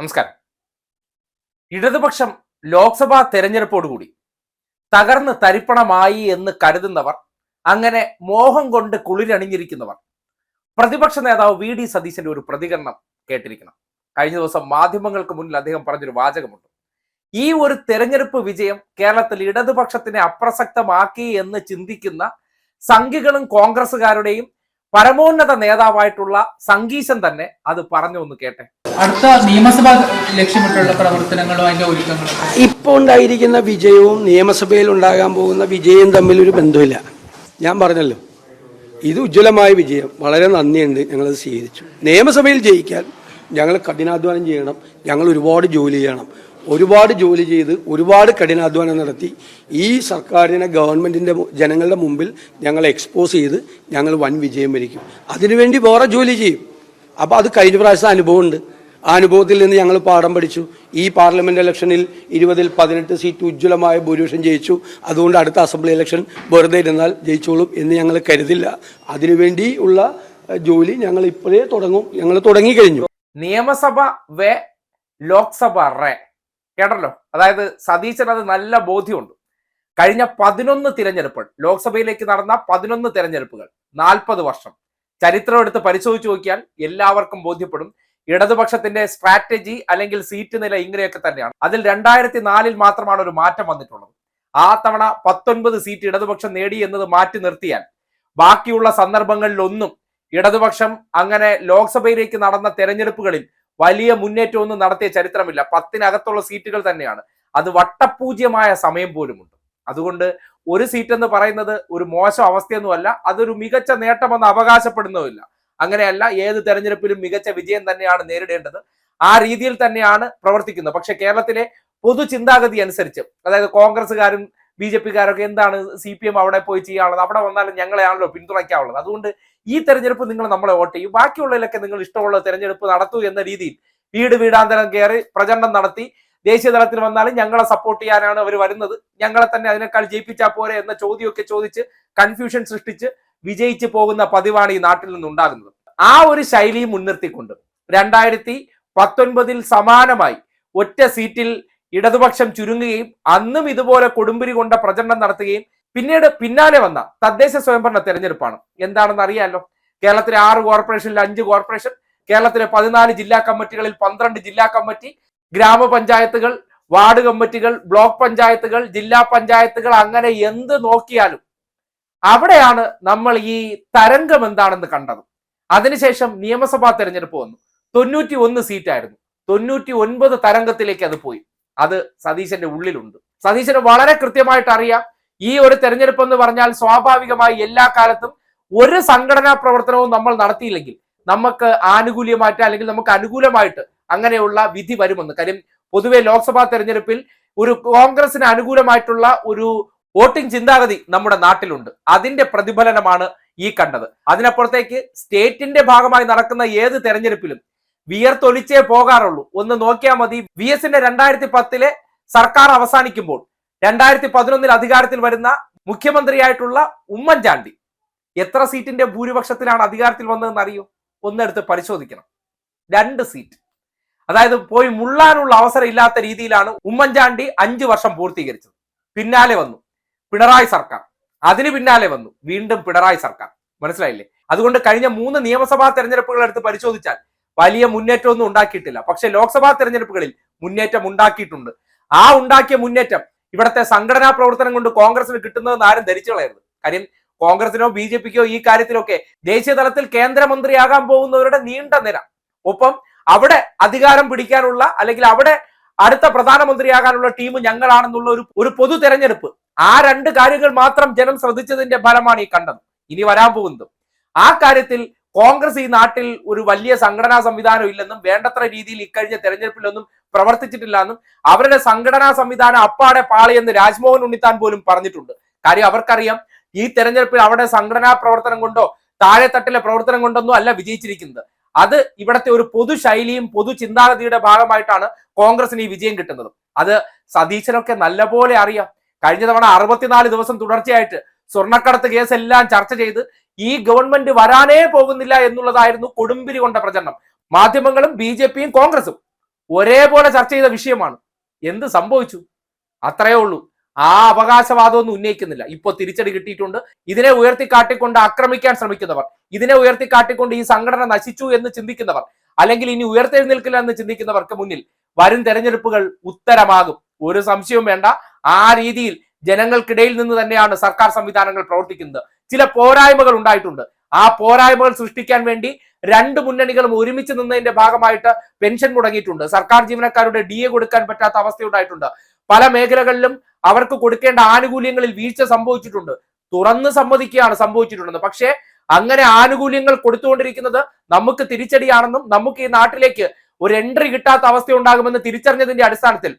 നമസ്കാരം. ഇടതുപക്ഷം ലോക്സഭാ തെരഞ്ഞെടുപ്പോടുകൂടി തകർന്ന് തരിപ്പണമായി എന്ന് കരുതുന്നവർ അങ്ങനെ മോഹം കൊണ്ട് കുളിരണിഞ്ഞിരിക്കുന്നവർ പ്രതിപക്ഷ നേതാവ് വി ഡി സതീശന്റെ ഒരു പ്രതികരണം കേട്ടിരിക്കണം. കഴിഞ്ഞ ദിവസം മാധ്യമങ്ങൾക്ക് മുന്നിൽ അദ്ദേഹം പറഞ്ഞൊരു വാചകമുണ്ട്. ഈ ഒരു തെരഞ്ഞെടുപ്പ് വിജയം കേരളത്തിൽ ഇടതുപക്ഷത്തിനെ അപ്രസക്തമാക്കി എന്ന് ചിന്തിക്കുന്ന സംഘികളും കോൺഗ്രസുകാരുടെയും പരമോന്നത നേതാവായിട്ടുള്ള സംഗീശൻ തന്നെ അത് പറഞ്ഞു ഒന്ന് കേട്ടെ. അടുത്ത നിയമസഭ ലക്ഷ്യമിട്ടുള്ള പ്രവർത്തനങ്ങളും അതിന്റെ ഒരുക്കങ്ങളും? ഇപ്പോൾ ഉണ്ടായിരിക്കുന്ന വിജയവും നിയമസഭയിൽ ഉണ്ടാകാൻ പോകുന്ന വിജയവും തമ്മിൽ ഒരു ബന്ധമില്ല. ഞാൻ പറഞ്ഞല്ലോ. ഇത് ഉജ്ജ്വലമായ വിജയം. വളരെ നന്ദിയുണ്ട്. ഞങ്ങളത് സ്വീകരിച്ചു. നിയമസഭയിൽ ജയിക്കാൻ ഞങ്ങൾ കഠിനാധ്വാനം ചെയ്യണം. ഞങ്ങൾ ഒരുപാട് ജോലി ചെയ്യണം. ഒരുപാട് ജോലി ചെയ്ത് ഒരുപാട് കഠിനാധ്വാനം നടത്തി ഈ സർക്കാരിനെ ഗവൺമെന്റിന്റെ ജനങ്ങളുടെ മുമ്പിൽ ഞങ്ങൾ എക്സ്പോസ് ചെയ്ത് ഞങ്ങൾ വൻ വിജയം വരിക്കും. അതിനുവേണ്ടി വേറെ ജോലി ചെയ്യും. അപ്പോൾ അത് കഴിഞ്ഞ പ്രാവശ്യത്തെ അനുഭവമുണ്ട്. ആ അനുഭവത്തിൽ നിന്ന് ഞങ്ങൾ പാഠം പഠിച്ചു. ഈ പാർലമെന്റ് ഇലക്ഷനിൽ ഇരുപതിൽ പതിനെട്ട് സീറ്റ് ഉജ്ജ്വലമായ ഭൂരിപക്ഷം ജയിച്ചു. അതുകൊണ്ട് അടുത്ത അസംബ്ലി ഇലക്ഷൻ വെറുതെ ഇരുന്നാൽ ജയിച്ചോളും എന്ന് ഞങ്ങൾ കരുതില്ല. അതിനുവേണ്ടി ഉള്ള ജോലി ഞങ്ങൾ ഇപ്പോഴേ തുടങ്ങും. ഞങ്ങൾ തുടങ്ങി കഴിഞ്ഞു. നിയമസഭ വേ ലോക്സഭ റേ. കേട്ടല്ലോ? അതായത് സതീശൻ അത് നല്ല ബോധ്യമുണ്ട്. കഴിഞ്ഞ പതിനൊന്ന് തിരഞ്ഞെടുപ്പുകൾ ലോക്സഭയിലേക്ക് നടന്ന പതിനൊന്ന് തിരഞ്ഞെടുപ്പുകൾ നാൽപ്പത് വർഷം. ചരിത്രം എടുത്ത് പരിശോധിച്ചു നോക്കിയാൽ എല്ലാവർക്കും ബോധ്യപ്പെടും. ഇടതുപക്ഷത്തിന്റെ സ്ട്രാറ്റജി അല്ലെങ്കിൽ സീറ്റ് നില ഇങ്ങനെയൊക്കെ തന്നെയാണ്. അതിൽ രണ്ടായിരത്തി നാലിൽ മാത്രമാണ് ഒരു മാറ്റം വന്നിട്ടുള്ളത്. ആ തവണ പത്തൊൻപത് സീറ്റ് ഇടതുപക്ഷം നേടി എന്നത് മാറ്റി നിർത്തിയാൽ ബാക്കിയുള്ള സന്ദർഭങ്ങളിലൊന്നും ഇടതുപക്ഷം അങ്ങനെ ലോക്സഭയിലേക്ക് നടന്ന തെരഞ്ഞെടുപ്പുകളിൽ വലിയ മുന്നേറ്റമൊന്നും നടത്തിയ ചരിത്രമില്ല. പത്തിനകത്തുള്ള സീറ്റുകൾ തന്നെയാണ്. അത് വട്ടപൂജ്യമായ സമയം പോലുമുണ്ട്. അതുകൊണ്ട് ഒരു സീറ്റ് എന്ന് പറയുന്നത് ഒരു മോശം അവസ്ഥയൊന്നുമല്ല. അതൊരു മികച്ച നേട്ടമെന്ന് അവകാശപ്പെടുന്നതുമില്ല. അങ്ങനെയല്ല ഏത് തെരഞ്ഞെടുപ്പിലും മികച്ച വിജയം തന്നെയാണ് നേരിടേണ്ടത്. ആ രീതിയിൽ തന്നെയാണ് പ്രവർത്തിക്കുന്നത്. പക്ഷെ കേരളത്തിലെ പൊതു ചിന്താഗതി അനുസരിച്ച് അതായത് കോൺഗ്രസ്സുകാരും ബി ജെ പിക്കാരൊക്കെ എന്താണ് സി പി എം അവിടെ പോയി ചെയ്യാനുള്ളത് അവിടെ വന്നാലും ഞങ്ങളെയാണല്ലോ പിന്തുണയ്ക്കാനുള്ളത് അതുകൊണ്ട് ഈ തെരഞ്ഞെടുപ്പ് നിങ്ങൾ നമ്മളെ വോട്ട് ചെയ്യും. ബാക്കിയുള്ളതിലൊക്കെ നിങ്ങൾ ഇഷ്ടമുള്ള തെരഞ്ഞെടുപ്പ് നടത്തൂ എന്ന രീതിയിൽ വീട് വീടാന്തരം കയറി പ്രചരണം നടത്തി ദേശീയ തലത്തിൽ വന്നാലും ഞങ്ങളെ സപ്പോർട്ട് ചെയ്യാനാണ് അവർ വരുന്നത്. ഞങ്ങളെ തന്നെ അതിനേക്കാൾ ജയിപ്പിച്ചാൽ പോരെ എന്ന ചോദ്യമൊക്കെ ചോദിച്ച് കൺഫ്യൂഷൻ സൃഷ്ടിച്ച് വിജയിച്ചു പോകുന്ന പതിവാണ് ഈ നാട്ടിൽ നിന്നുണ്ടാകുന്നത്. ആ ഒരു ശൈലി മുൻനിർത്തിക്കൊണ്ട് രണ്ടായിരത്തി പത്തൊൻപതിൽ സമാനമായി ഒറ്റ സീറ്റിൽ ഇടതുപക്ഷം ചുരുങ്ങുകയും അന്നും ഇതുപോലെ കൊടുമ്പിരി കൊണ്ട പ്രചരണം നടത്തുകയും പിന്നീട് പിന്നാലെ വന്ന തദ്ദേശ സ്വയംഭരണ തെരഞ്ഞെടുപ്പാണ്. എന്താണെന്ന് അറിയാലോ? കേരളത്തിലെ ആറ് കോർപ്പറേഷനിൽ അഞ്ച് കോർപ്പറേഷൻ കേരളത്തിലെ പതിനാല് ജില്ലാ കമ്മിറ്റികളിൽ പന്ത്രണ്ട് ജില്ലാ കമ്മിറ്റി ഗ്രാമപഞ്ചായത്തുകൾ വാർഡ് കമ്മിറ്റികൾ ബ്ലോക്ക് പഞ്ചായത്തുകൾ ജില്ലാ പഞ്ചായത്തുകൾ അങ്ങനെ എന്ത് നോക്കിയാലും അവിടെയാണ് നമ്മൾ ഈ തരംഗം എന്താണെന്ന് കണ്ടത്. അതിനുശേഷം നിയമസഭാ തെരഞ്ഞെടുപ്പ് വന്നു. തൊണ്ണൂറ്റി ഒന്ന് സീറ്റായിരുന്നു. തൊണ്ണൂറ്റി ഒൻപത് തരംഗത്തിലേക്ക് അത് പോയി. അത് സതീശന്റെ ഉള്ളിലുണ്ട്. സതീശന് വളരെ കൃത്യമായിട്ട് അറിയാം. ഈ ഒരു തെരഞ്ഞെടുപ്പ് എന്ന് പറഞ്ഞാൽ സ്വാഭാവികമായി എല്ലാ കാലത്തും ഒരു സംഘടനാ പ്രവർത്തനവും നമ്മൾ നടത്തിയില്ലെങ്കിൽ നമുക്ക് ആനുകൂല്യമായിട്ട് അല്ലെങ്കിൽ നമുക്ക് അനുകൂലമായിട്ട് അങ്ങനെയുള്ള വിധി വരുമെന്ന്. കാര്യം പൊതുവെ ലോക്സഭാ തെരഞ്ഞെടുപ്പിൽ ഒരു കോൺഗ്രസിന് അനുകൂലമായിട്ടുള്ള ഒരു വോട്ടിംഗ് ചിന്താഗതി നമ്മുടെ നാട്ടിലുണ്ട്. അതിന്റെ പ്രതിഫലനമാണ് ഈ കണ്ടത്. അതിനപ്പുറത്തേക്ക് സ്റ്റേറ്റിന്റെ ഭാഗമായി നടക്കുന്ന ഏത് തെരഞ്ഞെടുപ്പിലും വിയർത്തൊലിച്ചേ പോകാറുള്ളൂ. ഒന്ന് നോക്കിയാൽ മതി. വി എസിന്റെ രണ്ടായിരത്തി പത്തിലെ സർക്കാർ അവസാനിക്കുമ്പോൾ രണ്ടായിരത്തി പതിനൊന്നിൽ അധികാരത്തിൽ വരുന്ന മുഖ്യമന്ത്രിയായിട്ടുള്ള ഉമ്മൻചാണ്ടി എത്ര സീറ്റിന്റെ ഭൂരിപക്ഷത്തിലാണ് അധികാരത്തിൽ വന്നതെന്ന് അറിയൂ ഒന്നെടുത്ത് പരിശോധിക്കണം. രണ്ട് സീറ്റ്. അതായത് പോയി മുള്ളാനുള്ള അവസരം ഇല്ലാത്ത രീതിയിലാണ് ഉമ്മൻചാണ്ടി അഞ്ചു വർഷം പൂർത്തീകരിച്ചത്. പിന്നാലെ വന്നു. പിണറായി സർക്കാർ. അതിന് പിന്നാലെ വന്നു. വീണ്ടും പിണറായി സർക്കാർ. മനസ്സിലായില്ലേ? അതുകൊണ്ട് കഴിഞ്ഞ മൂന്ന് നിയമസഭാ തെരഞ്ഞെടുപ്പുകൾ എടുത്ത് പരിശോധിച്ചാൽ വലിയ മുന്നേറ്റമൊന്നും ഉണ്ടാക്കിയിട്ടില്ല. പക്ഷെ ലോക്സഭാ തെരഞ്ഞെടുപ്പുകളിൽ മുന്നേറ്റം ഉണ്ടാക്കിയിട്ടുണ്ട്. ആ ഉണ്ടാക്കിയ മുന്നേറ്റം ഇവിടുത്തെ സംഘടനാ പ്രവർത്തനം കൊണ്ട് കോൺഗ്രസിന് കിട്ടുന്നതെന്ന് ആരും ധരിച്ചു കളയരുത് കാര്യം കോൺഗ്രസിനോ ബി ജെ പിക്കോ ഈ കാര്യത്തിലൊക്കെ ദേശീയ തലത്തിൽ കേന്ദ്രമന്ത്രിയാകാൻ പോകുന്നവരുടെ നീണ്ട നിര. ഒപ്പം അവിടെ അധികാരം പിടിക്കാനുള്ള അല്ലെങ്കിൽ അവിടെ അടുത്ത പ്രധാനമന്ത്രിയാകാനുള്ള ടീം ഞങ്ങളാണെന്നുള്ള ഒരു ഒരു പൊതു തെരഞ്ഞെടുപ്പ് ആ രണ്ട് കാര്യങ്ങൾ മാത്രം ജനം ശ്രദ്ധിച്ചതിന്റെ ഫലമാണ് ഈ കണ്ടത്. ഇനി വരാൻ പോകുന്നത്. ആ കാര്യത്തിൽ കോൺഗ്രസ് ഈ നാട്ടിൽ ഒരു വലിയ സംഘടനാ സംവിധാനം ഇല്ലെന്നും വേണ്ടത്ര രീതിയിൽ ഇക്കഴിഞ്ഞ തെരഞ്ഞെടുപ്പിലൊന്നും പ്രവർത്തിച്ചിട്ടില്ല എന്നും അവരുടെ സംഘടനാ സംവിധാനം അപ്പാടെ പാളിയെന്ന് രാജ്മോഹൻ ഉണ്ണിത്താൻ പോലും പറഞ്ഞിട്ടുണ്ട്. കാര്യം അവർക്കറിയാം ഈ തെരഞ്ഞെടുപ്പിൽ അവരുടെ സംഘടനാ പ്രവർത്തനം കൊണ്ടോ താഴെത്തട്ടിലെ പ്രവർത്തനം കൊണ്ടൊന്നും അല്ല വിജയിച്ചിരിക്കുന്നത്. അത് ഇവിടത്തെ ഒരു പൊതു ശൈലിയും പൊതു ചിന്താഗതിയുടെ ഭാഗമായിട്ടാണ് കോൺഗ്രസിന് ഈ വിജയം കിട്ടുന്നത്. അത് സതീശനൊക്കെ നല്ലപോലെ അറിയാം. കഴിഞ്ഞ തവണ അറുപത്തിനാല് ദിവസം തുടർച്ചയായിട്ട് സ്വർണക്കടത്ത് കേസ് എല്ലാം ചർച്ച ചെയ്ത് ഈ ഗവൺമെന്റ് വരാനേ പോകുന്നില്ല എന്നുള്ളതായിരുന്നു കൊടുമ്പിരി കൊണ്ട പ്രചരണം. മാധ്യമങ്ങളും ബി ജെ പിയും കോൺഗ്രസും ഒരേപോലെ ചർച്ച ചെയ്ത വിഷയമാണ്. എന്ത് സംഭവിച്ചു? അത്രയേ ഉള്ളൂ. ആ അവകാശവാദമൊന്നും ഉന്നയിക്കുന്നില്ല. ഇപ്പോൾ തിരിച്ചടി കിട്ടിയിട്ടുണ്ട്. ഇതിനെ ഉയർത്തിക്കാട്ടിക്കൊണ്ട് ആക്രമിക്കാൻ ശ്രമിക്കുന്നവർ ഇതിനെ ഉയർത്തിക്കാട്ടിക്കൊണ്ട് ഈ സംഘടന നശിച്ചു എന്ന് ചിന്തിക്കുന്നവർ അല്ലെങ്കിൽ ഇനി ഉയർത്തെഴുന്നേൽക്കില്ല എന്ന് ചിന്തിക്കുന്നവർക്ക് മുന്നിൽ വരും തെരഞ്ഞെടുപ്പുകൾ ഉത്തരമാകും. ഒരു സംശയവും വേണ്ട. ആ രീതിയിൽ ജനങ്ങൾക്കിടയിൽ നിന്ന് തന്നെയാണ് സർക്കാർ സംവിധാനങ്ങൾ പ്രവർത്തിക്കുന്നത്. ചില പോരായ്മകൾ ഉണ്ടായിട്ടുണ്ട്. ആ പോരായ്മകൾ സൃഷ്ടിക്കാൻ വേണ്ടി രണ്ട് മുന്നണികളും ഒരുമിച്ച് നിന്നതിന്റെ ഭാഗമായിട്ട് പെൻഷൻ മുടങ്ങിയിട്ടുണ്ട്. സർക്കാർ ജീവനക്കാരുടെ ഡി കൊടുക്കാൻ പറ്റാത്ത അവസ്ഥയുണ്ടായിട്ടുണ്ട് പല മേഖലകളിലും അവർക്ക് കൊടുക്കേണ്ട ആനുകൂല്യങ്ങളിൽ വീഴ്ച സംഭവിച്ചിട്ടുണ്ട്. തുറന്ന് സമ്മതിക്കുകയാണ് സംഭവിച്ചിട്ടുണ്ടെന്ന്. പക്ഷേ അങ്ങനെ ആനുകൂല്യങ്ങൾ കൊടുത്തുകൊണ്ടിരിക്കുന്നത് നമുക്ക് തിരിച്ചടിയാണെന്നും നമുക്ക് ഈ നാട്ടിലേക്ക് ഒരു എൻട്രി കിട്ടാത്ത അവസ്ഥ ഉണ്ടാകുമെന്ന് തിരിച്ചറിഞ്ഞതിന്റെ അടിസ്ഥാനത്തിൽ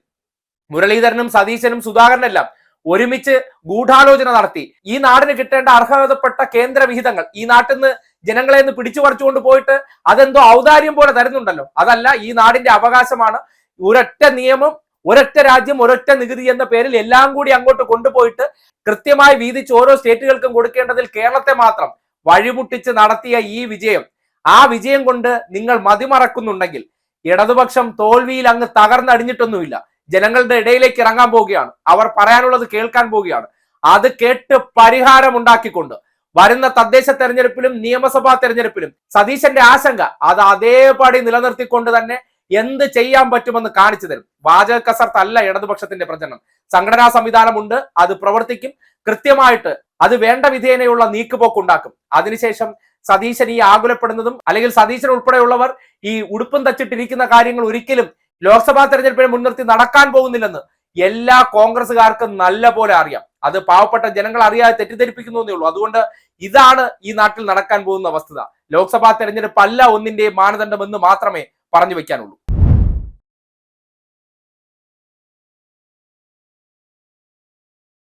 മുരളീധരനും സതീശനും സുധാകരനെല്ലാം ഒരുമിച്ച് ഗൂഢാലോചന നടത്തി. ഈ നാടിന് കിട്ടേണ്ട അർഹതപ്പെട്ട കേന്ദ്ര വിഹിതങ്ങൾ ഈ നാട്ടിൽ നിന്ന് ജനങ്ങളെ നിന്ന് പിടിച്ചു പറിച്ചുകൊണ്ട് പോയിട്ട് അതെന്തോ ഔദാര്യം പോലെ തരുന്നുണ്ടല്ലോ. അതല്ല ഈ നാടിന്റെ അവകാശമാണ്. ഒരൊറ്റ നിയമം ഒരൊറ്റ രാജ്യം ഒരൊറ്റ നികുതി എന്ന പേരിൽ എല്ലാം കൂടി അങ്ങോട്ട് കൊണ്ടുപോയിട്ട് കൃത്യമായി വീതിച്ച് ഓരോ സ്റ്റേറ്റുകൾക്കും കൊടുക്കേണ്ടതിൽ കേരളത്തെ മാത്രം വഴിമുട്ടിച്ച് നടത്തിയ ഈ വിജയം. ആ വിജയം കൊണ്ട് നിങ്ങൾ മതിമറക്കുന്നുണ്ടെങ്കിൽ ഇടതുപക്ഷം തോൽവിയിൽ അങ്ങ് തകർന്നടിഞ്ഞിട്ടൊന്നുമില്ല. ജനങ്ങളുടെ ഇടയിലേക്ക് ഇറങ്ങാൻ പോവുകയാണ്. അവർ പറയാനുള്ളത് കേൾക്കാൻ പോവുകയാണ്. അത് കേട്ട് പരിഹാരം ഉണ്ടാക്കിക്കൊണ്ട് വരുന്ന തദ്ദേശ തെരഞ്ഞെടുപ്പിലും നിയമസഭാ തെരഞ്ഞെടുപ്പിലും സതീശന്റെ ആശങ്ക അത് അതേപടി നിലനിർത്തിക്കൊണ്ട് തന്നെ എന്ത് ചെയ്യാൻ പറ്റുമെന്ന് കാണിച്ചു തരും. വാചക കസർത്തല്ല ഇടതുപക്ഷത്തിന്റെ പ്രചരണം. സംഘടനാ സംവിധാനമുണ്ട് അത് പ്രവർത്തിക്കും. കൃത്യമായിട്ട് അത് വേണ്ട വിധേനയുള്ള നീക്കുപോക്കുണ്ടാക്കും. അതിനുശേഷം സതീശൻ ഈ ആകുലപ്പെടുന്നതും അല്ലെങ്കിൽ സതീശൻ ഉൾപ്പെടെയുള്ളവർ ഈ ഉടുപ്പും തച്ചിട്ടിരിക്കുന്ന കാര്യങ്ങൾ ഒരിക്കലും ലോക്സഭാ തെരഞ്ഞെടുപ്പിനെ മുൻനിർത്തി നടക്കാൻ പോകുന്നില്ലെന്ന് എല്ലാ കോൺഗ്രസ്സുകാർക്കും നല്ല പോലെ അറിയാം. അത് പാവപ്പെട്ട ജനങ്ങൾ അറിയാതെ തെറ്റിദ്ധരിപ്പിക്കുന്നേ ഉള്ളൂ. അതുകൊണ്ട് ഇതാണ് ഈ നാട്ടിൽ നടക്കാൻ പോകുന്ന വസ്തുത ലോക്സഭാ തെരഞ്ഞെടുപ്പ് അല്ല ഒന്നിന്റെയും മാനദണ്ഡം എന്ന് മാത്രമേ പറഞ്ഞു വെക്കാനുള്ളൂ